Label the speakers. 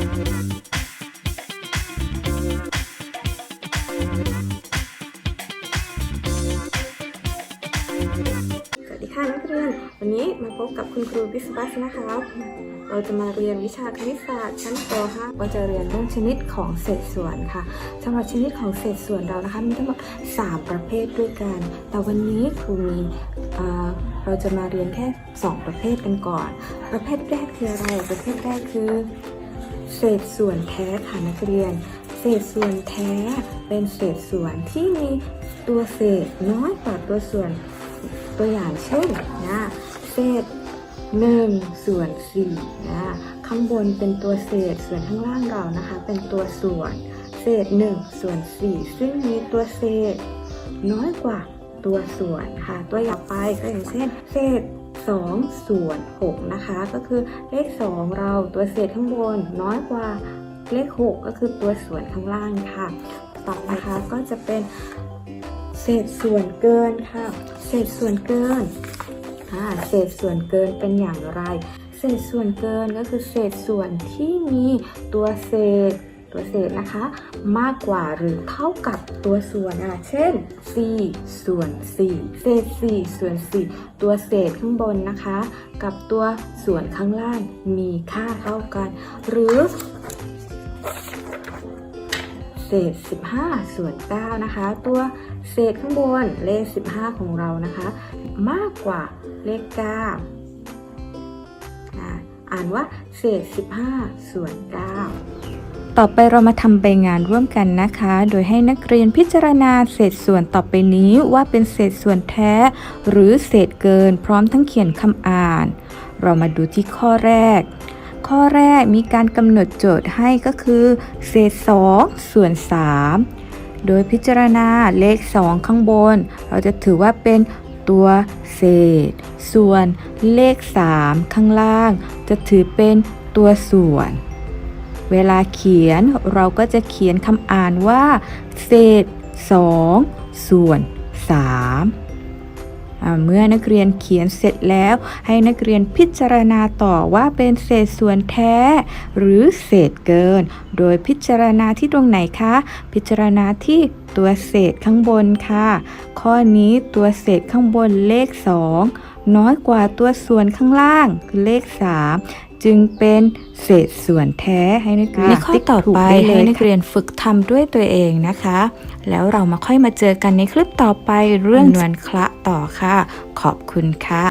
Speaker 1: สวัสดีค่ะนักเรียน วันนี้มาพบกับคุณครูพิสบัสนะครับเราจะมาเรียนวิชาคณิตศาสตร์ชั้นป .5 เราจะเรียนเรื่องชนิดของเศษส่วนค่ะสำหรับชนิดของเศษส่วนเรานะคะมีทั้งหมด3ประเภทด้วยกัน แต่วันนี้ครูมีเเราจะมาเรียนแค่ 2 ประเภทกันก่อน ประเภทแรกคืออะไร ประเภทแรกคือ เศษส่วนแท้ค่ะนักเรียน เศษส่วนแท้เป็นเศษส่วนที่มีตัวเศษน้อยกว่าตัวส่วนตัวอย่างเช่นนะเศษ1ส่วน4นะข้างบนเป็นตัวเศษส่วนข้างล่างเรานะคะ เป็นตัวส่วน เศษ1ส่วน4ซึ่งมีตัวเศษน้อยกว่าตัวส่วนค่ะ ตัวอย่างไปก็อย่างเช่น เศษ 2 ส่วน 6 นะคะ ก็คือเลข 2 เราตัวเศษข้างบนน้อยกว่าเลข 6 ก็คือตัวส่วนข้างล่างค่ะ ต่อไปนะคะก็จะเป็นเศษส่วนเกินค่ะ เศษส่วนเกินอ่าเศษส่วนเกินเป็นอย่างไร เศษส่วนเกินก็คือเศษส่วนที่มีตัวเศษ ตัวเศษนะคะ มากกว่าหรือเท่ากับตัวส่วนอะเช่น 4 ส่วน 4 เศษ 4 ส่วน 4 ตัวเศษข้างบนนะคะ กับตัวส่วนข้างล่างมีค่าเท่ากัน หรือเศษ 15 ส่วน 9 นะคะ ตัวเศษข้างบนเลข 15 ของเรานะคะ มากกว่าเลข 9 อ่าอ่านว่าเศษ 15 ส่วน 9
Speaker 2: ต่อไปเรามาทำใบงานร่วมกันนะคะ โดยให้นักเรียนพิจารณาเศษส่วนต่อไปนี้ว่าเป็นเศษส่วนแท้ หรือเศษเกิน พร้อมทั้งเขียนคำอ่าน เรามาดูที่ข้อแรก ข้อแรกมีการกำหนดโจทย์ให้ก็คือ เศษ 2 ส่วน 3 โดยพิจารณาเลข 2 ข้างบน เราจะถือว่าเป็นตัวเศษ ส่วนเลข 3 ข้างล่าง จะถือเป็นตัวส่วน เวลาเขียนเราก็จะเขียนคำอ่านว่า เศษ 2 ส่วน 3เมื่อนักเรียนเขียนเสร็จแล้ว ให้นักเรียนพิจารณาต่อว่าเป็นเศษส่วนแท้ หรือเศษเกิน โดยพิจารณาที่ตรงไหนคะ พิจารณาที่ตัวเศษข้างบนค่ะ ข้อนี้ตัวเศษข้างบนเลข 2 น้อยกว่าตัวส่วนข้างล่างคือเลข 3 จึงเป็นเศษส่วนแท้ให้นักเรียน
Speaker 1: ในข้อต่อไป
Speaker 2: ติ๊กถูกด้
Speaker 1: ให้
Speaker 2: เลย
Speaker 1: นักเรียนฝึกทำด้วยตัวเองนะคะ แล้วเรามาค่อยมาเจอกันในคลิปต่อไปเรื่องนวลคละต่อค่ะ ขอบคุณค่ะ